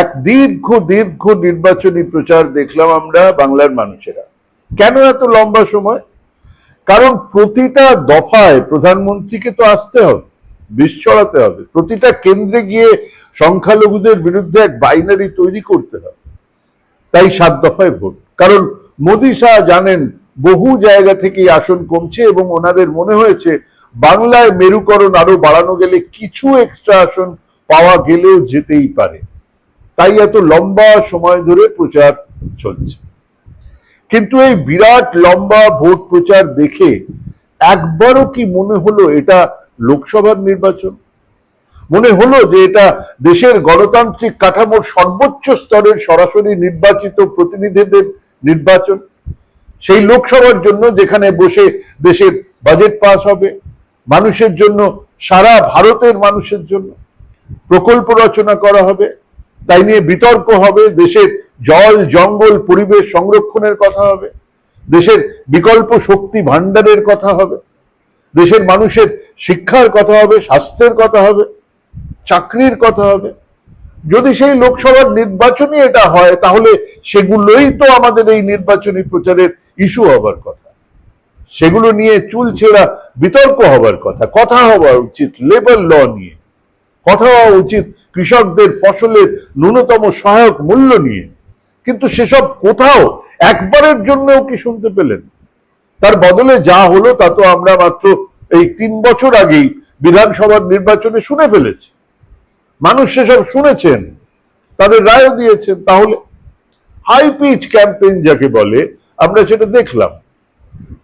এক দীর্ঘ দীর্ঘ নির্বাচনী প্রচার দেখলাম আমরা বাংলার মানুষেরা। কেন এত লম্বা সময়? কারণ প্রতিটা দফায় প্রধানমন্ত্রীকে তো আসতে হবে, বিষ ছড়াতে হবে। প্রতিটা কেন্দ্রে গিয়ে সংখ্যালঘুদের বিরুদ্ধে এক বাইনারি তৈরি করতে হবে। তাই সাত দফায় ভোট। কারণ মোদী শাহ জানেন, বহু জায়গা থেকেই আসন কমছে এবং ওনাদের মনে হয়েছে, বাংলায় মেরুকরণ আরও বাড়ানো গেলে কিছু এক্সট্রা আসন পাওয়া গেলেও যেতেই পারে। তাই এত লম্বা সময় ধরে প্রচার চলছে। কিন্তু এই বিরাট লম্বা ভোট প্রচার দেখে একবারও কি মনে হলো এটা লোকসভার নির্বাচন? মনে হলো যে এটা দেশের গণতান্ত্রিক কাঠামোর সর্বোচ্চ স্তরের সরাসরি নির্বাচিত প্রতিনিধিদের নির্বাচন? সেই লোকসভার জন্য যেখানে বসে দেশের বাজেট পাস হবে, মানুষের জন্য, সারা ভারতের মানুষের জন্য প্রকল্প রচনা করা হবে তাই নিয়ে বিতর্ক হবে, দেশের জল, জঙ্গল, পরিবেশ সংরক্ষণের কথা হবে, দেশের বিকল্প শক্তি ভাণ্ডারের কথা হবে, দেশের মানুষের শিক্ষার কথা হবে, স্বাস্থ্যের কথা হবে, চাকরির কথা হবে। যদি সেই লোকসভার নির্বাচনই এটা হয়, তাহলে সেগুলোই তো আমাদের এই নির্বাচনী প্রচারের ইস্যু হবার কথা। সেগুলো নিয়ে চুল ছেঁড়া বিতর্ক হবার কথা কথা হওয়া উচিত লেবার ল নিয়ে। কথা হওয়া উচিত কৃষকদের ফসলের ন্যূনতম সহায়ক মূল্য নিয়ে। কিন্তু সেসব কোথাও একবারের জন্যও কি শুনতে পেলেন? তার বদলে যা হলো তা তো আমরা মাত্র এই তিন বছর আগেই বিধানসভার নির্বাচনে শুনে ফেলেছি। মানুষ সেসব শুনেছেন, তাদের রায়ও দিয়েছেন। তাহলে হাই পিচ ক্যাম্পেইন যাকে বলে, আমরা সেটা দেখলাম।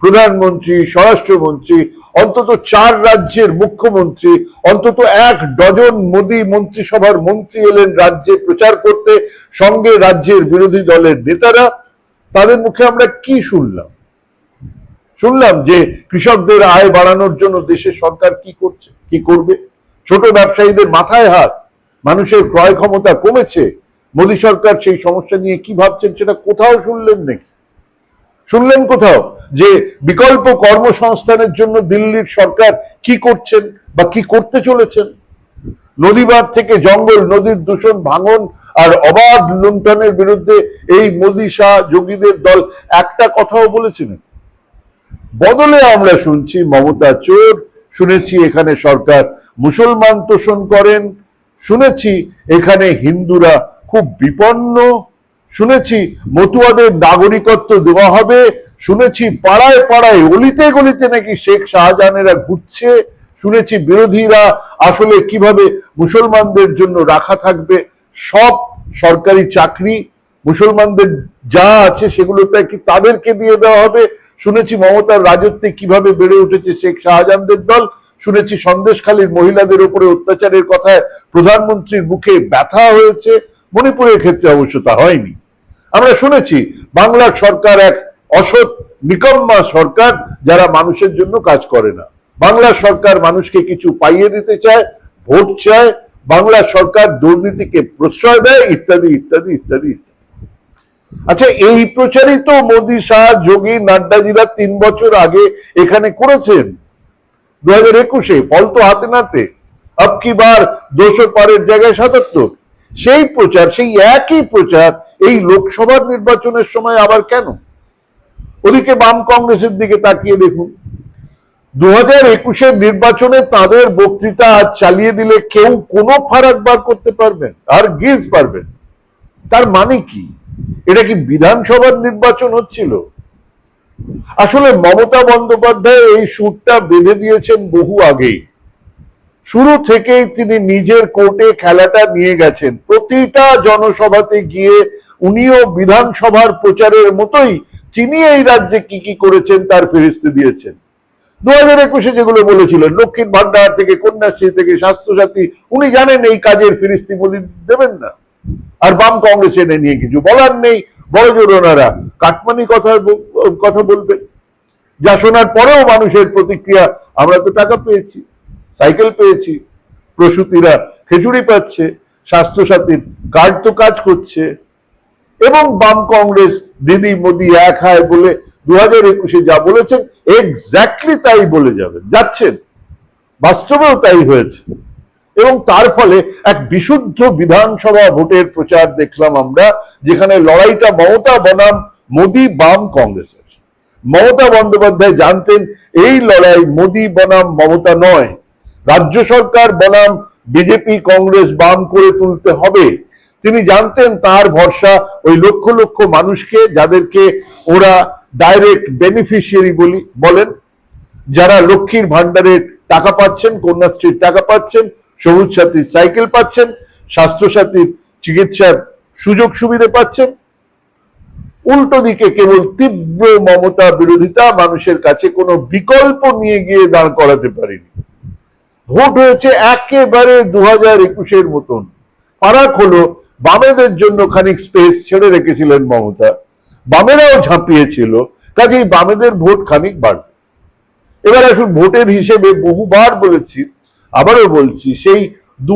প্রধানমন্ত্রী, স্বরাষ্ট্রমন্ত্রী, অন্তত চার রাজ্যের মুখ্যমন্ত্রী, অন্তত এক ডজন মোদী মন্ত্রিসভার মন্ত্রী এলেন রাজ্যে প্রচার করতে। সঙ্গে রাজ্যের বিরোধী দলের নেতারা। তাদের মুখে আমরা কি শুনলাম? শুনলাম যে কৃষকদের আয় বাড়ানোর জন্য দেশের সরকার কি করছে, কি করবে? ছোট ব্যবসায়ীদের মাথায় হাত, মানুষের ক্রয় ক্ষমতা কমেছে। মোদী সরকার সেই সমস্যা নিয়ে কি ভাবছেন সেটা কোথাও শুনলেন নাকি? শুনলেন কোথাও যে বিকল্প কর্মসংস্থানের জন্য দিল্লির সরকার কি করছেন বা কি করতে চলেছেন? নদীবাদ থেকে জঙ্গল, নদীর দূষণ, ভাঙন আর অবাধ লুণ্ঠনের বিরুদ্ধে এই মোদী শাহ যোগীদের দল একটা কথাও বলেছিলেন বদলে আমরা শুনছি মমতা চোর, শুনেছি এখানে সরকার মুসলমান তোষণ করেন, শুনেছি এখানে হিন্দুরা খুব বিপন্ন শুনেছি মতুয়াদের নাগরিকত্ব দেওয়া হবে। শুনেছি পাড়ায় পাড়ায় অলিতে গলিতে নাকি শেখ শাহজাহানেরা ঘুরছে। শুনেছি বিরোধীরা আসলে কীভাবে মুসলমানদের জন্য রাখা থাকবে। সব সরকারি চাকরি, মুসলমানদের যা আছে সেগুলো কি তাদেরকে দিয়ে দেওয়া হবে। শুনেছি মমতার রাজত্বে কীভাবে বেড়ে উঠেছে শেখ শাহজাহানদের দল। শুনেছি সন্দেশখালীর মহিলাদের উপরে অত্যাচারের কথায় প্রধানমন্ত্রীর মুখে ব্যথা হয়েছে। মণিপুরের ক্ষেত্রে অবশ্য তা হয়নি। আমরা শুনেছি বাংলার সরকার এক অসৎ, নিকম্মা সরকার যারা মানুষের জন্য কাজ করে না। বাংলার সরকার মানুষকে কিছু পাইয়ে দিতে চায়, ভোট চায় বাংলার সরকার দুর্নীতিকে প্রশ্রয় দেয়, ইত্যাদি ইত্যাদি ইত্যাদি। আচ্ছা এই প্রচারই তো মোদী, শাহ, যোগী, নাড্ডাজিরা তিন বছর আগে এখানে করেছেন। দু হাজার একুশে ফল তো হাতে নাতে। আব কি বার দুশো পারের জায়গায় সাতাত্তর। সেই প্রচার, সেই একই প্রচার এই লোকসভার নির্বাচনের সময় আবার কেন? ওদিকে বাম কংগ্রেসের দিকে তাকিয়ে দেখুন। দু হাজার একুশের নির্বাচনে তাদের বক্তৃতা চালিয়ে দিলে কেউ কোনো ফারাক বার করতে পারবেন, আর গিজ পারবেন তার মানে কি? এটা কি বিধানসভার নির্বাচন হচ্ছিল? আসলে মমতা বন্দ্যোপাধ্যায় এই সুরটা বেঁধে দিয়েছেন বহু আগেই। শুরু থেকেই তিনি নিজের কোর্টে খেলাটা নিয়ে গেছেন। প্রতিটা জনসভাতে গিয়ে উনিও বিধানসভার প্রচারের মতোই তিনি এই রাজ্যে কি কি করেছেন তার ফেরিস্তি দিয়েছেন। দু হাজার একুশে যেগুলো বলেছিলেন লক্ষ্মীর ভান্ডার থেকে, কন্যাশ্রী থেকে, স্বাস্থ্যসাথী, উনি জানেন এই কাজের ফিরিস্তি মোদী দেবেন না। আর বাম কংগ্রেস এনে নিয়ে কিছু বলার নেই। বড় জোর ওনারা কাটমানি কথা কথা বলবেন। যা শোনার পরেও মানুষের প্রতিক্রিয়া, আমরা তো টাকা পেয়েছি। সাইকেল পেয়েছি, প্রসূতিরা খেজুরি পাচ্ছে, স্বাস্থ্যসাথীর কার্ড তো কাজ করছে। এবং বাম কংগ্রেস, দিদি মোদি এক হায় বলে দু হাজার একুশে যা বলেছেন এক্স্যাক্টলি তাই বলে যাবেন, যাচ্ছেন। বাস্তবেও তাই হয়েছে। এবং তার ফলে এক বিশুদ্ধ বিধানসভা ভোটের প্রচার দেখলাম আমরা, যেখানে লড়াইটা মমতা বনাম, মোদি বাম কংগ্রেসের। মমতা বন্দ্যোপাধ্যায় জানতেন, এই লড়াই মোদি বনাম, মমতা নয়। রাজ্য সরকার বনাম বিজেপি কংগ্রেস বাম করে তুলতে হবে। তিনি জানতেন তার ভরসা ওই লক্ষ লক্ষ মানুষকে যাদেরকে ওরা ডাইরেক্ট বেনিফিশিয়ারি বলি বলেন, যারা লক্ষ্মীর ভান্ডারের টাকা পাচ্ছেন, কন্যাশ্রীর টাকা পাচ্ছেন, সবুজ সাথীর সাইকেল পাচ্ছেন স্বাস্থ্যসাথীর চিকিৎসার সুযোগ সুবিধা পাচ্ছেন। উল্টো দিকে কেবল তীব্র মমতা বিরোধিতা মানুষের কাছে কোনো বিকল্প নিয়ে গিয়ে দাঁড় করাতে পারেনি। ভোট হয়েছে একেবারে দু হাজার একুশের মতন। ফারাক হলো বামেদের জন্য খানিক স্পেস ছেড়ে রেখেছিলেন মমতা। বামেরাও ঝাঁপিয়েছিল, কাজেই বামেদের ভোট খানিক বাড়বে। এবার আসুন ভোটের হিসেবে বহুবার বলেছি, আবারও বলছি, সেই দু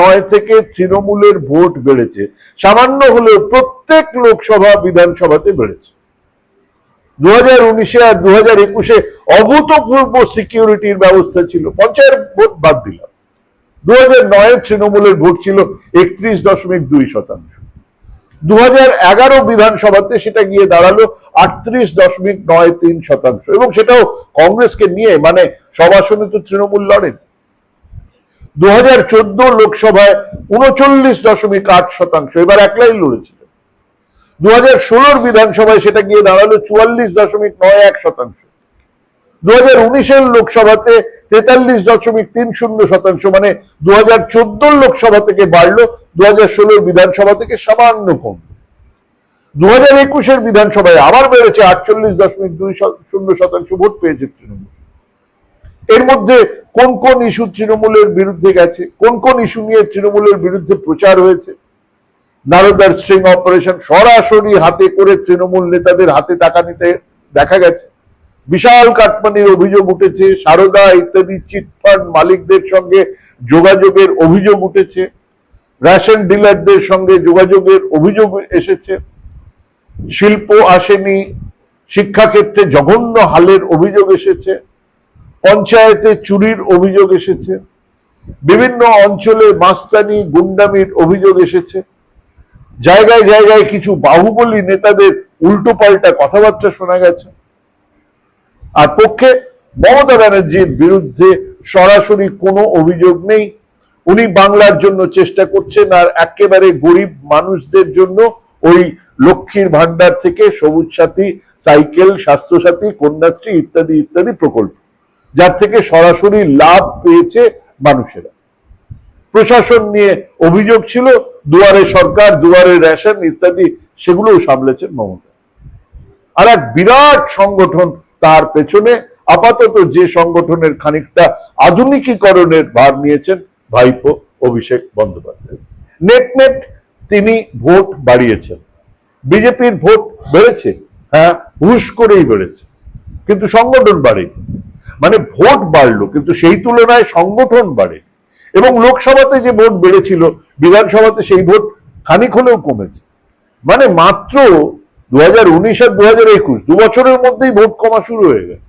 নয় থেকে তৃণমূলের ভোট বেড়েছে। সামান্য হলেও প্রত্যেক লোকসভা বিধানসভাতে বেড়েছে। দু অভূতপূর্ব সিকিউরিটির ব্যবস্থা ছিল। পঞ্চায়েত ভোট বাদ দিলাম। দু হাজার নয়ের তৃণমূলের ভোট ছিল একত্রিশ দশমিক দুই শতাংশ। দু এগারো বিধানসভাতে সেটা গিয়ে দাঁড়াল আটত্রিশ দশমিক নয় তিন শতাংশ। এবং সেটাও কংগ্রেসকে নিয়ে মানে সব আসনে তো তৃণমূল লড়েন। দু হাজার চোদ্দ লোকসভায় উনচল্লিশ দশমিক আট শতাংশ। এবার একলাই লড়েছিলেন দু হাজার ষোলোর বিধানসভায় সেটা গিয়ে দাঁড়াল চুয়াল্লিশ দশমিক নয় এক শতাংশ। দু হাজার উনিশের লোকসভাতে তেতাল্লিশ দশমিক তিন শূন্য শতাংশ মানে দু হাজার চোদ্দোর লোকসভা থেকে বাড়লো দু হাজার ষোলোর বিধানসভা থেকে সামান্য কম। দু হাজার একুশের বিধানসভায় আবার বেড়েছে, আটচল্লিশ দশমিক দুই শূন্য শতাংশ ভোট পেয়েছে তৃণমূল। এর মধ্যে কোন কোন ইস্যু তৃণমূলের বিরুদ্ধে গেছে, কোন কোন ইস্যু নিয়ে তৃণমূলের বিরুদ্ধে প্রচার হয়েছে নারদার স্ট্রিং অপারেশন সরাসরি হাতে করে তৃণমূল নেতাদের হাতে টাকা নিতে দেখা গেছে। বিশাল কাটমানির অভিযোগ উঠেছে, সারদা ইত্যাদি চিটফান্ড মালিকদের সঙ্গে যোগাযোগের অভিযোগ উঠেছে, রেশন ডিলারদের সঙ্গে যোগাযোগের অভিযোগ এসেছে। শিল্প আসেনি, শিক্ষাক্ষেত্রে জঘন্য হালের অভিযোগ এসেছে, পঞ্চায়েতে চুরির অভিযোগ এসেছে, বিভিন্ন অঞ্চলে মাস্তানি, গুন্ডামির অভিযোগ এসেছে। জায়গায় জায়গায় কিছু বাহুবলী নেতাদের উল্টো পাল্টা কথাবার্তা শোনা গেছে। আর পক্ষে মমতা ব্যানার্জির বিরুদ্ধে সরাসরি কোনো অভিযোগ নেই। উনি বাংলার জন্য চেষ্টা করছেন আর একেবারে গরিব মানুষদের জন্য ওই লক্ষ্মীর ভান্ডার থেকে সবুজ সাথী, সাইকেল, স্বাস্থ্যসাথী, কন্যাশ্রী ইত্যাদি ইত্যাদি প্রকল্প, যার থেকে সরাসরি লাভ পেয়েছে মানুষেরা। প্রশাসন নিয়ে অভিযোগ ছিল দুয়ারে সরকার, দুয়ারে রেশন ইত্যাদি সেগুলোও সামলেছেন মমতা। আর এক বিরাট সংগঠন তার পেছনে আপাতত যে সংগঠনের খানিকটা আধুনিকীকরণের ভার নিয়েছেন ভাইপো অভিষেক বন্দ্যোপাধ্যায়। নেট নেট তিনি ভোট বাড়িয়েছেন। বিজেপির ভোট বেড়েছে হ্যাঁ হুশ করেই বেড়েছে। কিন্তু সংগঠন বাড়েনি। মানে ভোট বাড়লো, কিন্তু সেই তুলনায় সংগঠন বাড়ে। এবং লোকসভাতে যে ভোট বেড়েছিল, বিধানসভাতে সেই ভোট খানিক হলেও কমেছে। মানে মাত্র দু হাজার উনিশ আর দু হাজার একুশ, দু বছরের মধ্যেই ভোট কমা শুরু হয়ে গেছে।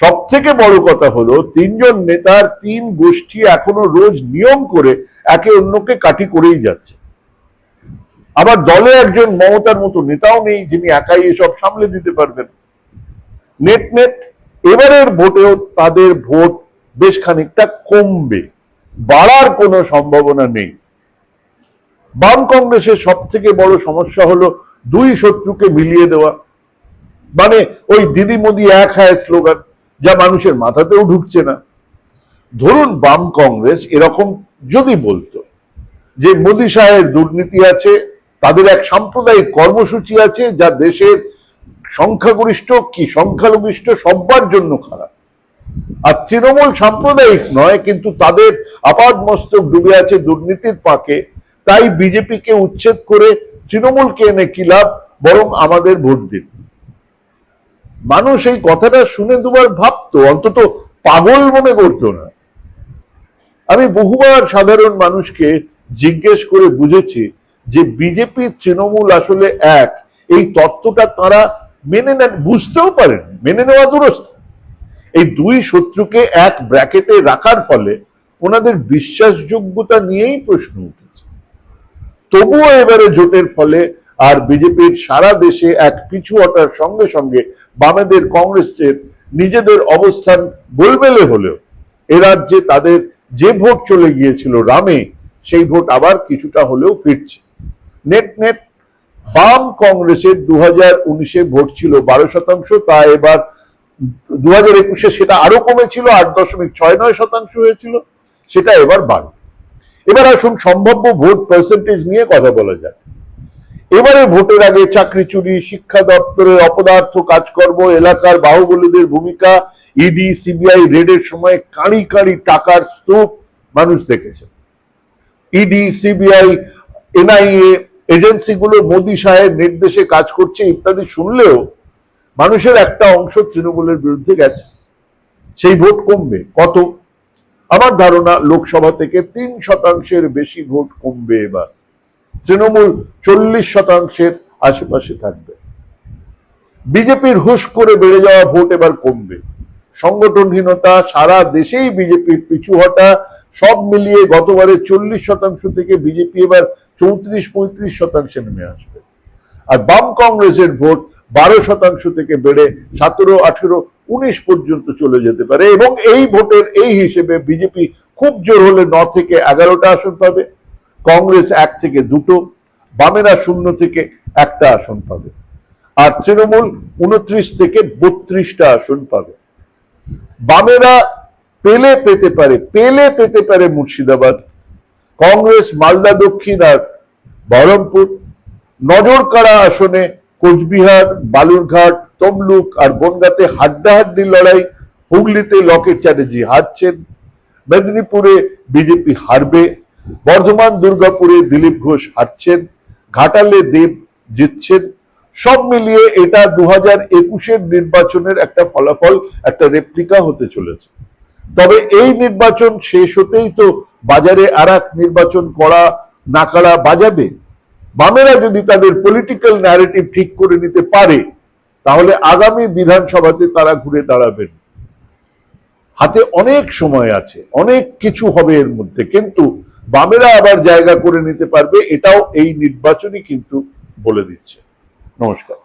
সব থেকে বড় কথা হলো, তিনজন নেতার তিন গোষ্ঠী এখনও রোজ নিয়ম করে একে অন্যকে কাটি করেই যাচ্ছে। আবার দলে একজন মমতার মতো নেতাও নেই, যিনি একাই এসব সামলে দিতে পারবেন। নেট নেট, এবারের ভোটেও তাদের ভোট বেশ খানিকটা কমবে। বাড়ার কোনো সম্ভাবনা নেই। বাম কংগ্রেসের সব থেকে বড় সমস্যা হলো দুই শত্রুকে মিলিয়ে দেওয়া। মানে ওই দিদি মোদি এক হায় স্লোগান, যা মানুষের মাথাতেও ঢুকছে না। ধরুন বাম কংগ্রেস এরকম যদি বলতো যে মোদি সাহের দুর্নীতি আছে, তাদের এক সাম্প্রদায়িক কর্মসূচি আছে, যা দেশের সংখ্যাগরিষ্ঠ কি সংখ্যালঘিষ্ঠ সবার জন্য খারাপ। আর তৃণমূল সাম্প্রদায়িক নয়, কিন্তু তাদের আপাদ মস্তক ডুবে আছে দুর্নীতির পাকে তাই বিজেপিকে উচ্ছেদ করে তৃণমূলকে এনে কি লাভ? বরং আমাদের ভোট দিন। মানুষ এই কথাটা শুনে দুবার ভাবতো, অন্তত পাগল মনে করতো না। আমি বহুবার সাধারণ মানুষকে জিজ্ঞেস করে বুঝেছি যে বিজেপি, তৃণমূল আসলে এক। এই তত্ত্বটা তারা মেনে নেন, বুঝতেও পারেন, মেনে নেওয়া দুরস্ত। এই দুই শত্রুকে এক ব্র্যাকেটে রাখার ফলে ওনাদের বিশ্বাসযোগ্যতা নিয়েই প্রশ্ন উঠেছে। তবুও এবারে জোটের ফলে আর বিজেপির সারা দেশে এক পিছু হটার সঙ্গে সঙ্গে বামেদের কংগ্রেসের নিজেদের অবস্থান গোলমেলে হলেও এ রাজ্যে তাদের যে ভোট চলে গিয়েছিল রামে, সেই ভোট আবার কিছুটা হলেও ফিরছে। নেট নেট, বাম কংগ্রেসের দু হাজার ভোট ছিল বারো শতাংশ, তা এবার দু হাজার একুশে সেটা আরও কমেছিল, আট দশমিক ছয় নয় শতাংশ হয়েছিল, সেটা এবার বাড়বে। এবার আসুন সম্ভাব্য ভোট পার্সেন্টেজ নিয়ে কথা বলা যাক। এবারে ভোটের আগে চাকরি চুরি, শিক্ষা দপ্তরের অপদার্থ কাজকর্ম, এলাকার বাহুবলীদের ভূমিকা ইডি সিবিআই রেডের সময় কাঁড়ি কাঁড়ি টাকার স্তূপ মানুষ দেখেছে। ইডি সিবিআই এনআইএ এজেন্সিগুলো মোদী সাহেব নির্দেশে কাজ করছে ইত্যাদি শুনলেও মানুষের একটা অংশ তৃণমূলের বিরুদ্ধে গেছে। সেই ভোট কমবে। কত? আমার ধারণা লোকসভা থেকে তিন শতাংশের বেশি ভোট কমবে এবার। তৃণমূল চল্লিশ শতাংশের আশেপাশে থাকবে। বিজেপির হুশ করে বেড়ে যাওয়া ভোট এবার কমবে। সংগঠনহীনতা, সারা দেশেই বিজেপির পিছু হটা, সব মিলিয়ে গতবারে চল্লিশ শতাংশ থেকে বিজেপি এবার চৌত্রিশ পঁয়ত্রিশ শতাংশে নেমে আসবে। আর বাম কংগ্রেসের ভোট বারো শতাংশ থেকে বেড়ে সতেরো, আঠেরো, উনিশ পর্যন্ত চলে যেতে পারে এবং এই ভোটের এই হিসেবে বিজেপি খুব জোর হলে ন থেকে এগারোটা আসন পাবে, কংগ্রেস এক থেকে দুটো, বামেরা শূন্য থেকে একটা আসন পাবে, আর তৃণমূল উনত্রিশ থেকে বত্রিশটা আসন পাবে। বামেরা পেলে পেতে পারে, পেলে পেতে পারে মুর্শিদাবাদ, কংগ্রেস, মালদা, দক্ষিণ আর বহরমপুর নজর কাড়া আসনে কোচবিহার, বালুরঘাট, তমলুক আর বনগাঁতে হাড্ডাহাড্ডি লড়াই হুগলিতে লকেট চ্যাটার্জি হারছেন। মেদিনীপুরে বিজেপি হারবে, বর্ধমান, দুর্গাপুরে দিলীপ ঘোষ হারছেন, ঘাটালে দেব জিতছেন। সব মিলিয়ে এটা দু হাজার একুশের নির্বাচনের একটা ফলাফল, একটা রেপ্লিকা হতে চলেছে। তবে এই নির্বাচন শেষ হতেই তো বাজারে আর নির্বাচন করা না করা বাজাবে। বামেরা যদি তাদের পলিটিক্যাল ন্যারেটিভ ঠিক করে নিতে পারে, তাহলে আগামী বিধানসভাতে তারা ঘুরে দাঁড়াবেন। হাতে অনেক সময় আছে, অনেক কিছু হবে এর মধ্যে, কিন্তু বামেরা আবার জায়গা করে নিতে পারবে, এটাও এই নির্বাচনই কিন্তু বলে দিচ্ছে। নমস্কার।